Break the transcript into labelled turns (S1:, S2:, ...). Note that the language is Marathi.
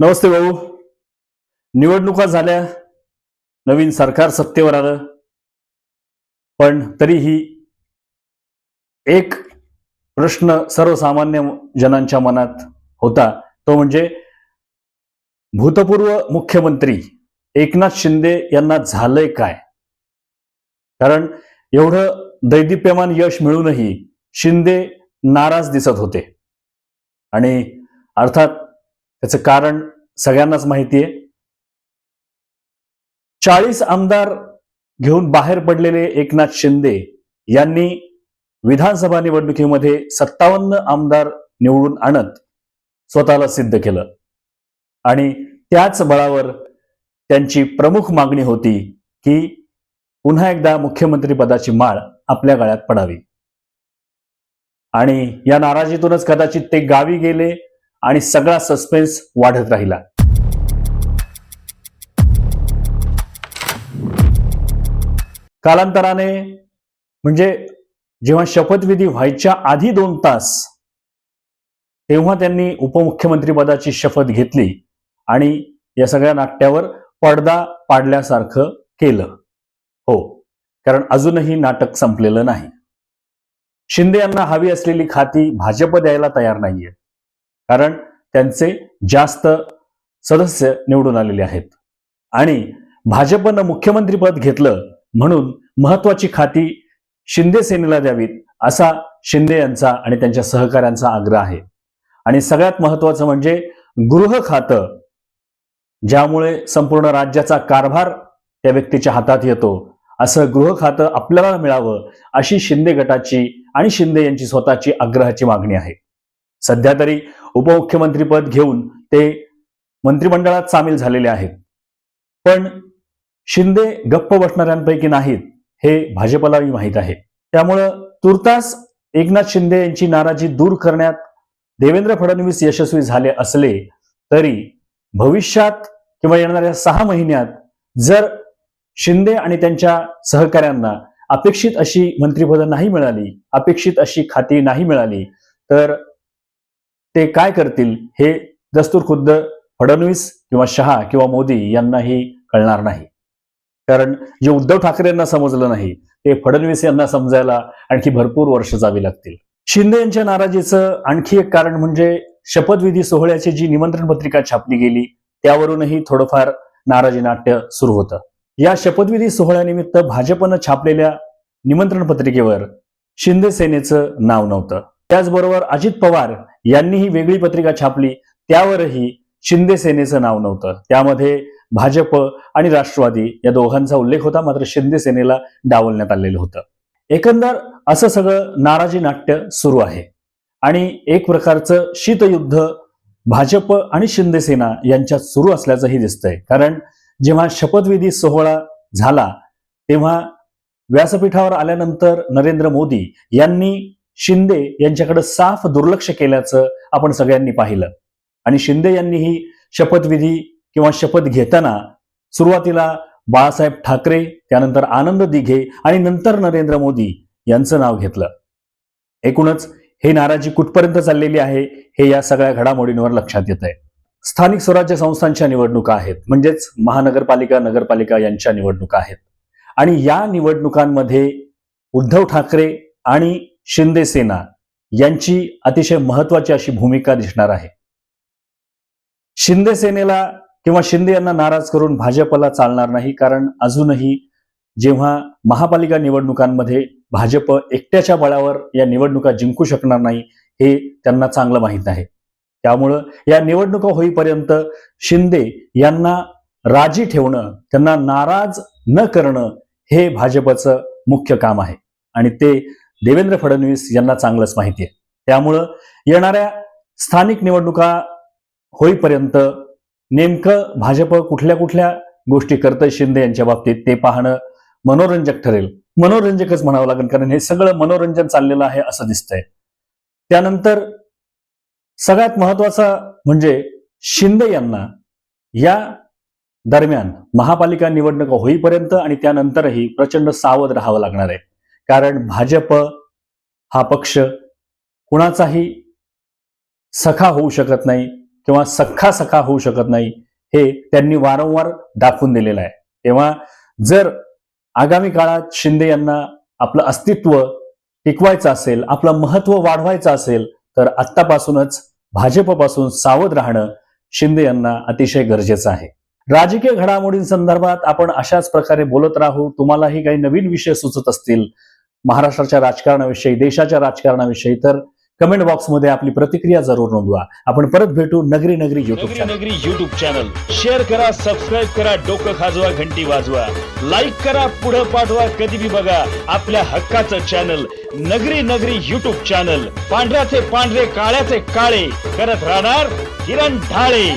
S1: नमस्ते भाऊ. निवडणुका झाल्या. नवीन सरकार सत्तेवर आलं. पण तरीही एक प्रश्न सर्वसामान्य जनांच्या मनात होता. तो म्हणजे भूतपूर्व मुख्यमंत्री एकनाथ शिंदे यांना झालंय काय? कारण एवढं दैदिप्यमान यश मिळूनही शिंदे नाराज दिसत होते. आणि अर्थात त्याचं कारण सगळ्यांनाच माहिती आहे चाळीस आमदार घेऊन बाहेर पडलेले एकनाथ शिंदे यांनी विधानसभा निवडणुकीमध्ये सत्तावन्न आमदार निवडून आणत स्वतःला सिद्ध केलं. आणि त्याच बळावर त्यांची प्रमुख मागणी होती की पुन्हा एकदा मुख्यमंत्री पदाची माळ आपल्या गळ्यात पडावी. आणि या नाराजीतूनच कदाचित ते गावी गेले आणि सगळा सस्पेन्स वाढत राहिला. कालांतराने म्हणजे जेव्हा शपथविधी व्हायच्या आधी दोन तास तेव्हा त्यांनी उपमुख्यमंत्री पदाची शपथ घेतली आणि या सगळ्या नाट्यावर पडदा पाडल्यासारखं केलं. हो कारण अजूनही नाटक संपलेलं नाही. शिंदे यांना हवी असलेली खाती भाजप द्यायला तयार नाहीये. कारण त्यांचे जास्त सदस्य निवडून आलेले आहेत. आणि भाजपनं मुख्यमंत्रीपद घेतलं म्हणून महत्वाची खाती शिंदे सेनेला द्यावीत असा शिंदे यांचा आणि त्यांच्या सहकाऱ्यांचा आग्रह आहे. आणि सगळ्यात महत्वाचं म्हणजे गृह खातं ज्यामुळे संपूर्ण राज्याचा कारभार त्या व्यक्तीच्या हातात येतो असं गृह खातं आपल्याला मिळावं अशी शिंदे गटाची आणि शिंदे यांची स्वतःची आग्रहाची मागणी आहे. सध्या तरी उपमुख्यमंत्रीपद घेऊन ते मंत्रिमंडळात सामील झालेले आहेत. पण शिंदे गप्प बसणाऱ्यांपैकी नाहीत हे भाजपलाही माहीत आहे. त्यामुळं तुर्तास एकनाथ शिंदे यांची नाराजी दूर करण्यात देवेंद्र फडणवीस यशस्वी झाले असले तरी भविष्यात किंवा येणाऱ्या सहा महिन्यात जर शिंदे आणि त्यांच्या सहकाऱ्यांना अपेक्षित अशी मंत्रिपदं नाही मिळाली अपेक्षित अशी खाती नाही मिळाली तर ते काय करतील हे दस्तूर खुद्द फडणवीस किंवा शहा किंवा मोदी यांनाही कळणार नाही. कारण जे उद्धव ठाकरेंना समजलं नाही ते फडणवीस यांना समजायला आणखी भरपूर वर्ष जावी लागतील. शिंदे यांच्या नाराजीचं आणखी एक कारण म्हणजे शपथविधी सोहळ्याची जी निमंत्रण पत्रिका छापली गेली त्यावरूनही थोडंफार नाराजी नाट्य सुरू होतं. या शपथविधी सोहळ्यानिमित्त भाजपनं छापलेल्या निमंत्रण पत्रिकेवर शिंदे सेनेचं नाव नव्हतं. त्याचबरोबर अजित पवार यांनीही वेगळी पत्रिका छापली. त्यावरही शिंदे सेनेचं नाव नव्हतं. त्यामध्ये भाजप आणि राष्ट्रवादी या दोघांचा उल्लेख होता मात्र शिंदे सेनेला डावलण्यात आलेलं होतं. एकंदर असं सगळं नाराजी नाट्य सुरू आहे. आणि एक प्रकारचं शीतयुद्ध भाजप आणि शिंदे सेना यांच्यात सुरू असल्याचंही दिसतंय. कारण जेव्हा शपथविधी सोहळा झाला तेव्हा व्यासपीठावर आल्यानंतर नरेंद्र मोदी यांनी शिंदे यांच्याकडे साफ दुर्लक्ष केल्याचं आपण सगळ्यांनी पाहिलं. आणि शिंदे यांनीही शपथविधी किंवा शपथ घेताना सुरुवातीला बाळासाहेब ठाकरे त्यानंतर आनंद दिघे आणि नंतर नरेंद्र मोदी यांचं नाव घेतलं. एकूणच हे नाराजी कुठपर्यंत चाललेली आहे हे या सगळ्या घडामोडींवर लक्षात येत आहे स्थानिक स्वराज्य संस्थांच्या निवडणुका आहेत म्हणजेच महानगरपालिका नगरपालिका यांच्या निवडणुका आहेत. आणि या निवडणुकांमध्ये उद्धव ठाकरे आणि शिंदे सेना यांची अतिशय महत्वाची अशी भूमिका दिसणार आहे. शिंदे सेनेला किंवा शिंदे यांना नाराज करून भाजपला चालणार नाही कारण अजूनही जेव्हा महापालिका निवडणुकांमध्ये भाजप एकट्याच्या बळावर या निवडणुका जिंकू शकणार नाही हे त्यांना चांगलं माहीत आहे. त्यामुळं या निवडणुका होईपर्यंत शिंदे यांना राजी ठेवणं त्यांना नाराज न करणं हे भाजपचं मुख्य काम आहे. आणि ते देवेंद्र फडणवीस यांना चांगलंच माहिती आहे. त्यामुळं येणाऱ्या स्थानिक निवडणुका होईपर्यंत नेमकं भाजप कुठल्या कुठल्या गोष्टी करतंय शिंदे यांच्या बाबतीत ते पाहणं मनोरंजक ठरेल. मनोरंजकच म्हणावं लागेल कारण हे सगळं मनोरंजन चाललेलं आहे असं दिसतंय. त्यानंतर सगळ्यात महत्त्वाचा म्हणजे शिंदे यांना या दरम्यान महापालिका निवडणुका होईपर्यंत आणि त्यानंतरही प्रचंड सावध राहावं लागणार आहे. कारण भाजप हा पक्ष कुणाचाही सखा होऊ शकत नाही किंवा सख्खा सखा होऊ शकत नाही हे त्यांनी वारंवार दाखवून दिलेलं आहे. तेव्हा जर आगामी काळात शिंदे यांना आपलं अस्तित्व टिकवायचं असेल आपलं महत्त्व वाढवायचं असेल तर आत्तापासूनच भाजपपासून सावध राहणं शिंदे यांना अतिशय गरजेचं आहे. राजकीय घडामोडींसंदर्भात आपण अशाच प्रकारे बोलत राहू तुम्हालाही काही नवीन विषय सुचत असतील महाराष्ट्राच्या राजकारणाविषयी देशाच्या राजकारणाविषयी तर कमेंट बॉक्समध्ये आपली प्रतिक्रिया जरूर नोंदवा. आपण परत भेटू Nagari Nagari YouTube
S2: Nagari YouTube channel share करा सबस्क्राईब करा डोकं खाजवा घंटी वाजवा. लाईक करा पुढं पाठवा कधी बी बघा आपल्या हक्काचं चॅनल नगरी नगरी युट्यूब चॅनल पांढऱ्याचे पांढरे काळ्याचे काळे. करत राहणार किरण ढाळे.